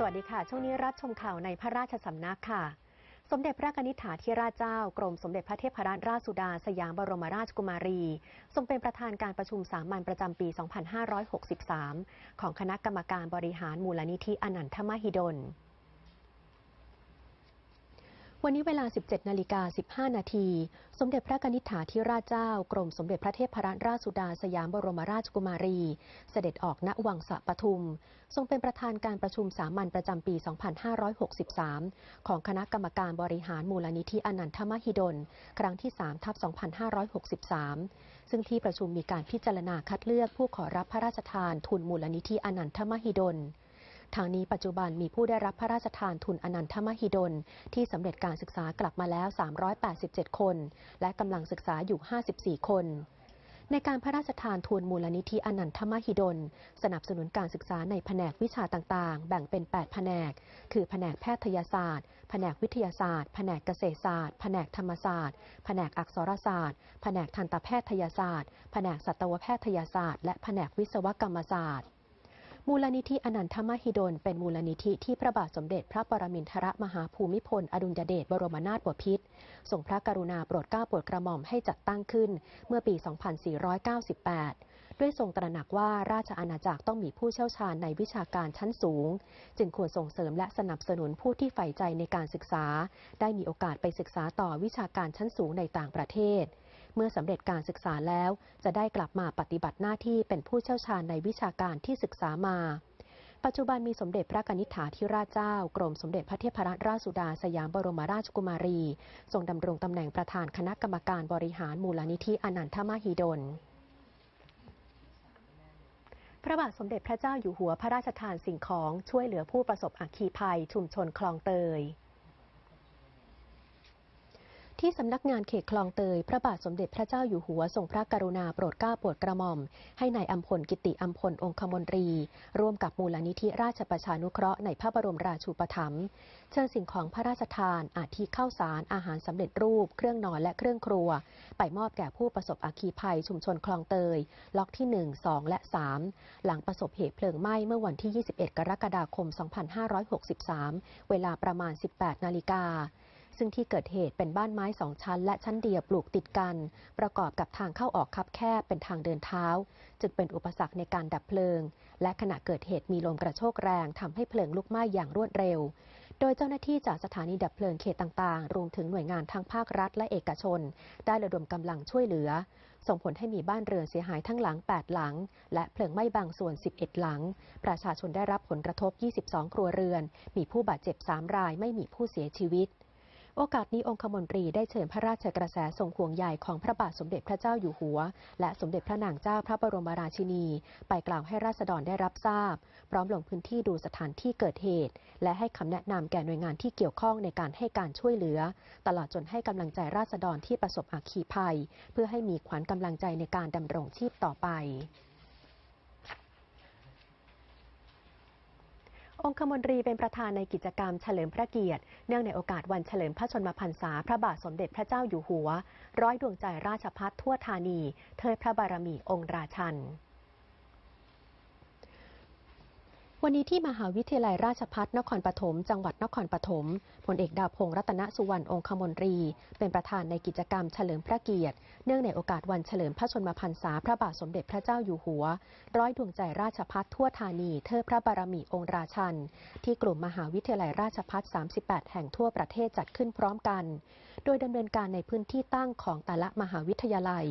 สวัสดีค่ะ ช่วงนี้รับชมข่าวในพระราชสำนักค่ะ สมเด็จพระนิธิถาธิราชเจ้ากรมสมเด็จพระเทพรัตนราชสุดา สยามบรมราชกุมารี ทรงเป็นประธานการประชุมสามัญประจำปี 2563 ของคณะกรรมการบริหารมูลนิธิอนันทมหิดล วันนี้เวลา 17 นาฬิกา 15 นาที สมเด็จพระกนิษฐาธิราชเจ้า กรมสมเด็จพระเทพรัตนราชสุดาสยามบรมราชกุมารี เสด็จออกณวังสะปทุม ทรงเป็นประธานการประชุมสามัญประจำปี 2563 ของคณะกรรมการบริหารมูลนิธิอนันทมหิดล ครั้งที่ 3 ทับ 2563 ซึ่งที่ประชุมมีการพิจารณาคัดเลือกผู้ขอรับพระราชทานทุนมูลนิธิอนันทมหิดล ทางนี้ปัจจุบันมีผู้ได้รับพระราชทานทุนอนันทมหิดล ที่สำเร็จการศึกษากลับมาแล้ว 387 คน และกำลังศึกษาอยู่ 54 คนในการพระราชทานทุนมูลนิธิอนันทมหิดล สนับสนุนการศึกษาในแผนกวิชาต่างๆ แบ่งเป็น 8 แผนก คือแผนกแพทยศาสตร์ แผนกวิทยาศาสตร์ แผนกเกษตรศาสตร์ แผนกธรรมศาสตร์ แผนกอักษรศาสตร์ แผนกทันตแพทยศาสตร์ แผนกสัตวแพทยศาสตร์ และแผนกวิศวกรรมศาสตร์ มูลนิธิอนันทมหิดล เป็นมูลนิธิที่พระบาทสมเด็จพระปรมินทรมหาภูมิพล อดุลยเดชบรมนาถบพิตรทรงพระกรุณาโปรดเกล้าโปรดกระหม่อมให้จัดตั้งขึ้นเมื่อปี 2498 ด้วยทรงตระหนักว่าราชอาณาจักรต้องมีผู้เชี่ยวชาญในวิชาการชั้นสูง จึงควรส่งเสริมและสนับสนุนผู้ที่ใฝ่ใจในการศึกษา ได้มีโอกาสไปศึกษาต่อวิชาการชั้นสูงในต่างประเทศ เมื่อสำเร็จการศึกษาแล้ว จะได้กลับมาปฏิบัติหน้าที่เป็นผู้เชี่ยวชาญในวิชาการที่ศึกษามา ปัจจุบันมีสมเด็จพระกนิษฐาธิราชเจ้า กรมสมเด็จพระเทพรัตนราชสุดาสยามบรมราชกุมารีทรงดำรงตำแหน่งประธานคณะกรรมการบริหารมูลนิธิอนันทมหิดลพระบาทสมเด็จพระเจ้าอยู่หัวพระราชทานสิ่งของช่วยเหลือผู้ประสบอัคคีภัยชุมชนคลองเตย ที่สำนักงานเขตคลองเตย พระบาทสมเด็จพระเจ้าอยู่หัวทรงพระกรุณาโปรดเกล้าโปรดกระหม่อม ให้ในายอัมพลกิติอัมพลองคมนตรี ร่วมกับมูลนิธิราชประชานุเคราะห์ในพระบรมราชูปถัมภ์เชิญสิ่งของพระราชทานอาทิข้าวสารอาหารสำเร็จรูป เครื่องนอนและเครื่องครัว ไปมอบแก่ผู้ประสบอัคคีภัยชุมชนคลองเตย ล็อกที่ 1 2 และ 3 หลังประสบเหตุเพลิงไหม้เมื่อวันที่ 21 กรกฎาคม 2563 เวลาประมาณ 18 นาฬิกา ซึ่งที่เกิดเหตุเป็นบ้านไม้สองชั้น และชั้นเดียวปลูกติดกัน ประกอบกับทางเข้าออกคับแคบเป็นทางเดินเท้า จึงเป็นอุปสรรคในการดับเพลิง และขณะเกิดเหตุมีลมกระโชกแรงทำให้เพลิงลุกไหม้อย่างรวดเร็ว โดยเจ้าหน้าที่จากสถานีดับเพลิงเขตต่างๆ รวมถึงหน่วยงานทั้งภาครัฐและเอกชน ได้ระดมกำลังช่วยเหลือ ส่งผลให้มีบ้านเรือนเสียหายทั้งหลัง 8 หลัง และเพลิงไหม้บางส่วน 11 หลัง ประชาชนได้รับผลกระทบ 22 ครัวเรือน มีผู้บาดเจ็บ 3 รายไม่มีผู้เสียชีวิต โอกาสนี้องคมนตรีได้เชิญพระราชกระแสทรงห่วงใยของพระบาทสมเด็จพระเจ้าอยู่หัว และสมเด็จพระนางเจ้าพระบรมราชินี ไปกล่าวให้ราษฎรได้รับทราบ พร้อมลงพื้นที่ดูสถานที่เกิดเหตุ และให้คำแนะนำแก่หน่วยงานที่เกี่ยวข้องในการให้การช่วยเหลือ ตลอดจนให้กำลังใจราษฎรที่ประสบอัคคีภัย เพื่อให้มีขวัญกำลังใจในการดำรงชีพต่อไป องคมนตรีเป็นประธานในกิจกรรมเฉลิมพระเกียรติ เนื่องในโอกาสวันเฉลิมพระชนมพรรษา พระบาทสมเด็จพระเจ้าอยู่หัว ร้อยดวงใจราชพัฒทั่วธานี เทิดพระบารมีองค์ราชัน วันนี้ที่มหาวิทยาลัยราชพัฒนครปฐม จังหวัดนครปฐมพลเอกดาวพงศ์รัตนสุวรรณองคมนตรี เป็นประธานในกิจกรรมเฉลิมพระเกียรติ เนื่องในโอกาสวันเฉลิมพระชนมพรรษาพระบาทสมเด็จพระเจ้าอยู่หัว ร้อยดวงใจราชพัฒทั่วธานีเทิดพระบารมีองค์ราชัน ที่กลุ่มมหาวิทยาลัยราชพัฒ38 แห่งทั่วประเทศจัดขึ้นพร้อมกัน โดยดำเนินการในพื้นที่ตั้งของแต่ละมหาวิทยาลัย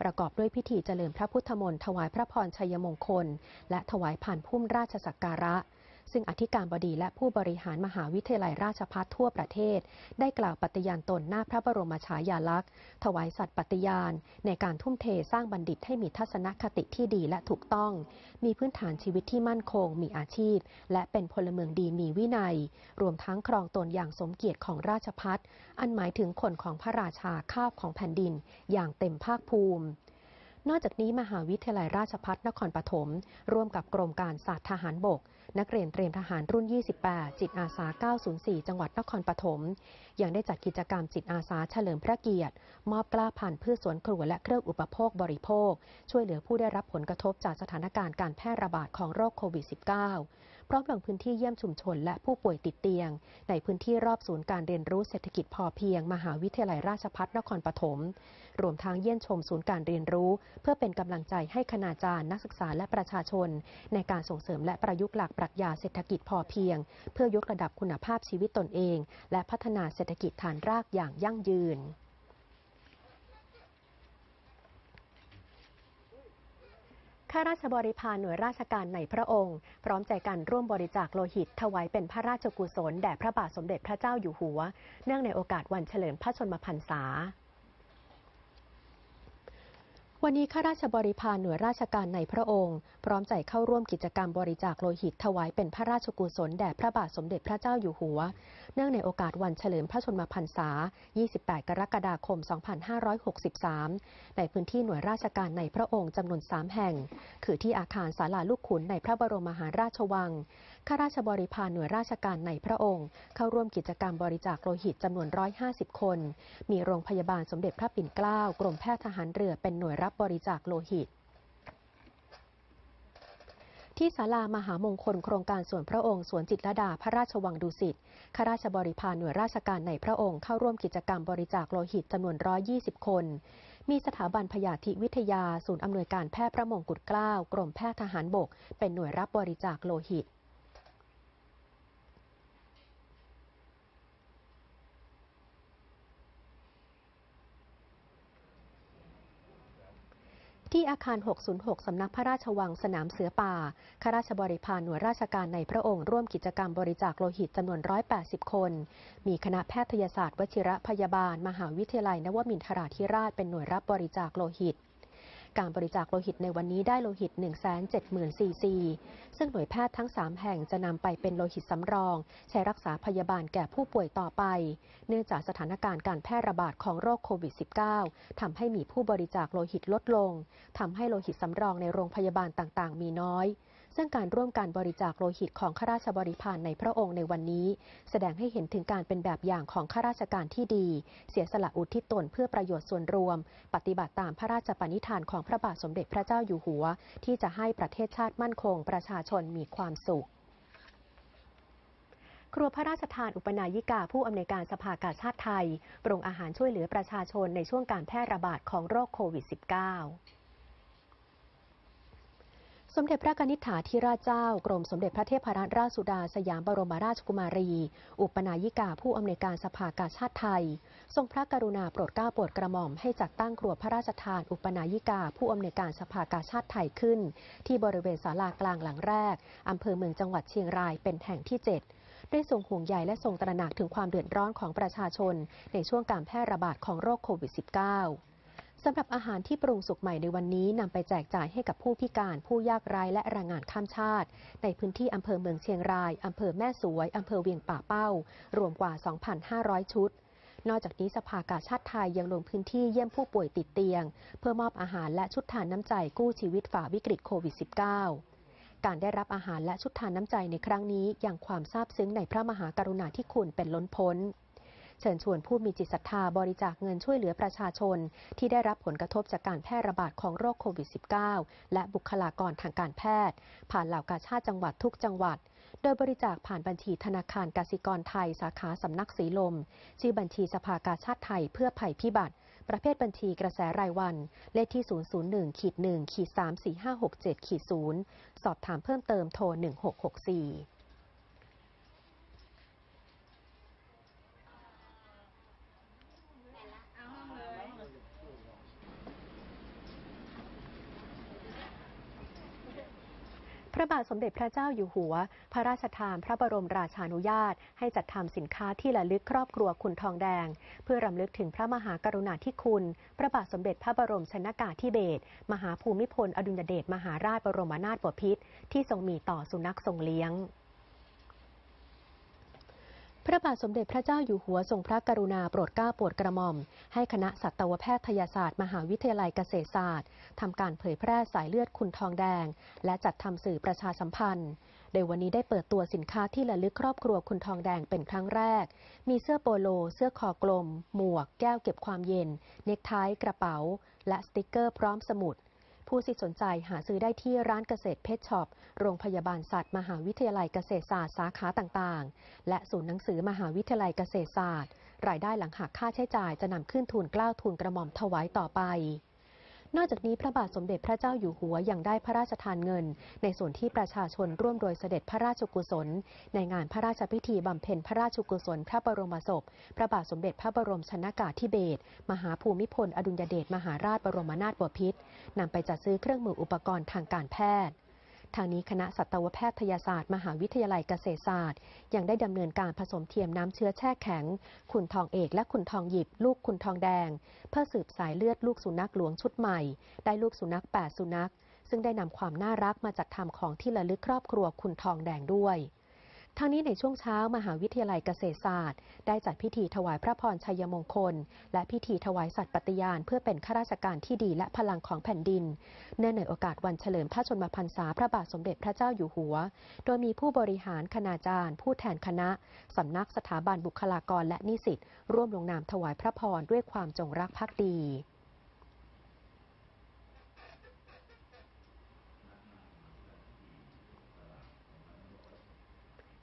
ประกอบด้วยพิธีเจริญพระพุทธมนต์ถวายพระพรชัยมงคล และถวายผ่านพุ่มราชสักการะ ซึ่งอธิการบดีและผู้บริหารมหาวิทยาลัยราชภัฏทั่วประเทศ ได้กล่าวปฏิญาณตนหน้าพระบรมฉายาลักษณ์ ถวายสัตย์ปฏิญาณ ในการทุ่มเทสร้างบัณฑิตให้มีทัศนคติที่ดีและถูกต้อง มีพื้นฐานชีวิตที่มั่นคง มีอาชีพ และเป็นพลเมืองดีมีวินัย รวมทั้งครองตนอย่างสมเกียรติของราชพัฒอันหมายถึงคนของพระราชาข้าวของแผ่นดิน อย่างเต็มภาคภูมิ นอกจากนี้มหาวิทยาลัยราชพัฒนครปฐมร่วมกับกรมการศาสตร์ทหารบก นักเรียนเตรียมทหารรุ่น 28 จิตอาสา 904 จังหวัดนครปฐมยังได้จัดกิจกรรมจิตอาสาเฉลิมพระเกียรติ มอบกล้าพันธุ์พืชสวนครัวและเครื่องอุปโภคบริโภค ช่วยเหลือผู้ได้รับผลกระทบจากสถานการณ์การแพร่ระบาดของโรคโควิด -19 พร้อมลงพื้นที่เยี่ยมชุมชนและผู้ป่วยติดเตียง ในพื้นที่รอบศูนย์การเรียนรู้เศรษฐกิจพอเพียง มหาวิทยาลัยราชภัฏนครปฐม รวมทั้งเยี่ยมชมศูนย์การเรียนรู้ เพื่อเป็นกำลังใจให้คณาจารย์นักศึกษาและประชาชน ในการส่งเสริมและประยุกต์หลักปรัชญาเศรษฐกิจพอเพียง เพื่อยกระดับคุณภาพชีวิตตนเอง และพัฒนาเศรษฐกิจฐานรากอย่างยั่งยืน ข้าราชบริพารหน่วยราชการในพระองค์ พร้อมใจกันร่วมบริจาคโลหิต ถวายเป็นพระราชกุศลแด่พระบาทสมเด็จพระเจ้าอยู่หัว เนื่องในโอกาสวันเฉลิมพระชนมพรรษา วันนี้ข้าราชบริพารหน่วยราชการในพระองค์ พร้อมใจเข้าร่วมกิจกรรมบริจาคโลหิตถวายเป็นพระราชกุศลแด่พระบาทสมเด็จพระเจ้าอยู่หัว เนื่องในโอกาสวันเฉลิมพระชนมพรรษา 28 กรกฎาคม 2563 ในพื้นที่หน่วยราชการในพระองค์จำนวน 3 แห่ง คือที่อาคารศาลาลูกขุนในพระบรมมหาราชวังข้าราชบริพารหน่วยราชการในพระองค์ เข้าร่วมกิจกรรมบริจาคโลหิตจำนวน 150 คน มีโรงพยาบาลสมเด็จพระปิ่นเกล้ากรมแพทย์ทหารเรือเป็นหน่วยรับบริจาคโลหิตที่ศาลามหามงคลโครงการส่วนพระองค์สวนจิตรดาพระราชวังดุสิต ข้าราชบริพารหน่วยราชการในพระองค์เข้าร่วมกิจกรรมบริจาคโลหิตจำนวน 120 คน มีสถาบันพยาธิวิทยา ศูนย์อำนวยการแพทย์พระมงกุฎเกล้า กรมแพทย์ทหารบก เป็นหน่วยรับบริจาคโลหิต ที่อาคาร 606 สำนักพระราชวังสนามเสือป่า ข้าราชบริพารหน่วยราชการในพระองค์ร่วมกิจกรรมบริจาคโลหิตจำนวน 180 คน มีคณะแพทยศาสตร์วชิระพยาบาล มหาวิทยาลัยนวมินทราธิราชเป็นหน่วยรับบริจาคโลหิต การบริจาคโลหิตในวันนี้ได้โลหิต 170,000ซีซี ซึ่งหน่วยแพทย์ทั้ง 3 แห่งจะนำไปเป็นโลหิตสำรอง ใช้รักษาพยาบาลแก่ผู้ป่วยต่อไป เนื่องจากสถานการณ์การแพร่ระบาดของโรคโควิด -19 ทำให้มีผู้บริจาคโลหิตลดลงทำให้โลหิตสำรองในโรงพยาบาลต่างๆ มีน้อย ซึ่งการร่วมการบริจาคโลหิตของข้าราชบริพารในพระองค์ในวันนี้ แสดงให้เห็นถึงการเป็นแบบอย่างของข้าราชการที่ดี เสียสละอุทิศตนเพื่อประโยชน์ส่วนรวม ปฏิบัติตามพระราชปณิธานของพระบาทสมเด็จพระเจ้าอยู่หัว ที่จะให้ประเทศชาติมั่นคง ประชาชนมีความสุขครัวพระราชทานอุปนายิกาผู้อำนวยการสภากาชาติไทย ปรุงอาหารช่วยเหลือประชาชนในช่วงการแพร่ระบาดของโรคโควิด -19 สมเด็จพระกนิษฐาธิราชเจ้า กรมสมเด็จพระเทพรัตนราชสุดาสยามบรมราชกุมารี อุปนายิกาผู้อำนวยการสภากาชาติไทย ทรงพระกรุณาโปรดเกล้าโปรดกระหม่อมให้จัดตั้งครัวพระราชทาน อุปนายิกาผู้อำนวยการสภากาชาติไทยขึ้น ที่บริเวณศาลากลางหลังแรกอำเภอเมืองจังหวัดเชียงรายเป็นแห่งที่ 7ได้ทรงห่วงใยและทรงตระหนักถึงความเดือดร้อนของประชาชน ในช่วงการแพร่ระบาดของโรคโควิด -19 สำหรับอาหารที่ปรุงสุกใหม่ในวันนี้นำไปแจกจ่ายให้กับผู้พิการผู้ยากไร้และแรงงานข้ามชาติ ในพื้นที่อำเภอเมืองเชียงรายอำเภอแม่สวยอำเภอเวียงป่าเป้า รวมกว่า 2,500 ชุด นอกจากนี้สภากาชาติไทยยังลงพื้นที่เยี่ยมผู้ป่วยติดเตียง เพื่อมอบอาหารและชุดทานน้ำใจกู้ชีวิตฝ่าวิกฤตโควิด -19 การได้รับอาหารและชุดทานน้ำใจในครั้งนี้ยังความซาบซึ้งในพระมหากรุณาธิคุณเป็นล้นพ้น เชิญชวนผู้มีจิตศรัทธาบริจาคเงินช่วยเหลือประชาชน ที่ได้รับผลกระทบจากการแพร่ระบาดของโรคโควิด -19 และบุคลากรทางการแพทย์ ผ่านเหล่ากาชาติจังหวัดทุกจังหวัด โดยบริจาคผ่านบัญชีธนาคารกสิกรไทย สาขาสำนักสีลม ชื่อบัญชีสภากาชาติไทยเพื่อภัยพิบัติ ประเภทบัญชีกระแสรายวัน เลขที่ 001ขีด1ขีด34567ขีด0สอบถามเพิ่มเติมโทร1664 พ ระบาทสมเด็จพระเจ้าอยู่หัว พระราชทานพระบรมราชานุญาต ให้จัดทำสินค้าที่ระลึกครอบครัวคุณทองแดง เพื่อรำลึกถึงพระมหากรุณาธิคุณ พระบาทสมเด็จพระบรมชนากาธิเบศรมหาภูมิพล อดุลยเดชมหาราชบรมนาถบพิตรที่ทรงมีต่อสุนัขทรงเลี้ยง พระบาทสมเด็จพระเจ้าอยู่หัวทรงพระกรุณาโปรดเกล้าโปรดกระหม่อม ให้คณะสัตวแพทยศาสตร์ มหาวิทยาลัยเกษตรศาสตร์ทำการเผยแพร่สายเลือดคุณทองแดง และจัดทำสื่อประชาสัมพันธ์ โดยวันนี้ได้เปิดตัวสินค้าที่ระลึกครอบครัวคุณทองแดงเป็นครั้งแรก มีเสื้อโปโล เสื้อคอกลม หมวก แก้วเก็บความเย็น เนคไทกระเป๋า และสติกเกอร์พร้อมสมุด ผู้สิทธิสนใจหาซื้อได้ที่ร้านเกษตรเพชรช็อป โรงพยาบาลสัตว์มหาวิทยาลัยเกษตรศาสตร์สาขาต่างๆ และศูนย์หนังสือมหาวิทยาลัยเกษตรศาสตร์ รายได้หลังหักค่าใช้จ่ายจะนำขึ้นทุนกล้าวทุนกระหม่อมถวายต่อไป นอกจากนี้พระบาทสมเด็จพระเจ้าอยู่หัวยังได้พระราชทานเงิน ในส่วนที่ประชาชนร่วมโดยเสด็จพระราชกุศล ในงานพระราชพิธีบำเพ็ญพระราชกุศลพระบรมศพ พระบาทสมเด็จพระบรมชนากาธิเบศรมหาภูมิพลอดุลยเดชมหาราชบรมนาถบพิตรนำไปจัดซื้อเครื่องมืออุปกรณ์ทางการแพทย์ ทางนี้คณะสัตวแพทยศาสตร์ มหาวิทยาลัยเกษตรศาสตร์ ยังได้ดำเนินการผสมเทียมน้ำเชื้อแช่แข็งขุนทองเอกและขุนทองหยิบ ลูกขุนทองแดง เพื่อสืบสายเลือดลูกสุนัขหลวงชุดใหม่ ได้ลูกสุนัข 8 สุนัข ซึ่งได้นำความน่ารักมาจัดทำของที่ระลึกครอบครัวขุนทองแดงด้วย ทางนี้ในช่วงเช้ามหาวิทยาลัยเกษตรศาสตร์ ได้จัดพิธีถวายพระพรชัยมงคล และพิธีถวายสัตย์ปฏิญาณ เพื่อเป็นข้าราชการที่ดีและพลังของแผ่นดิน เนื่องในโอกาสวันเฉลิมพระชนมพรรษาพระบาทสมเด็จพระเจ้าอยู่หัว โดยมีผู้บริหารคณาจารย์ ผู้แทนคณะ สำนักสถาบันบุคลากรและนิสิตร่วมลงนามถวายพระพรด้วยความจงรักภักดี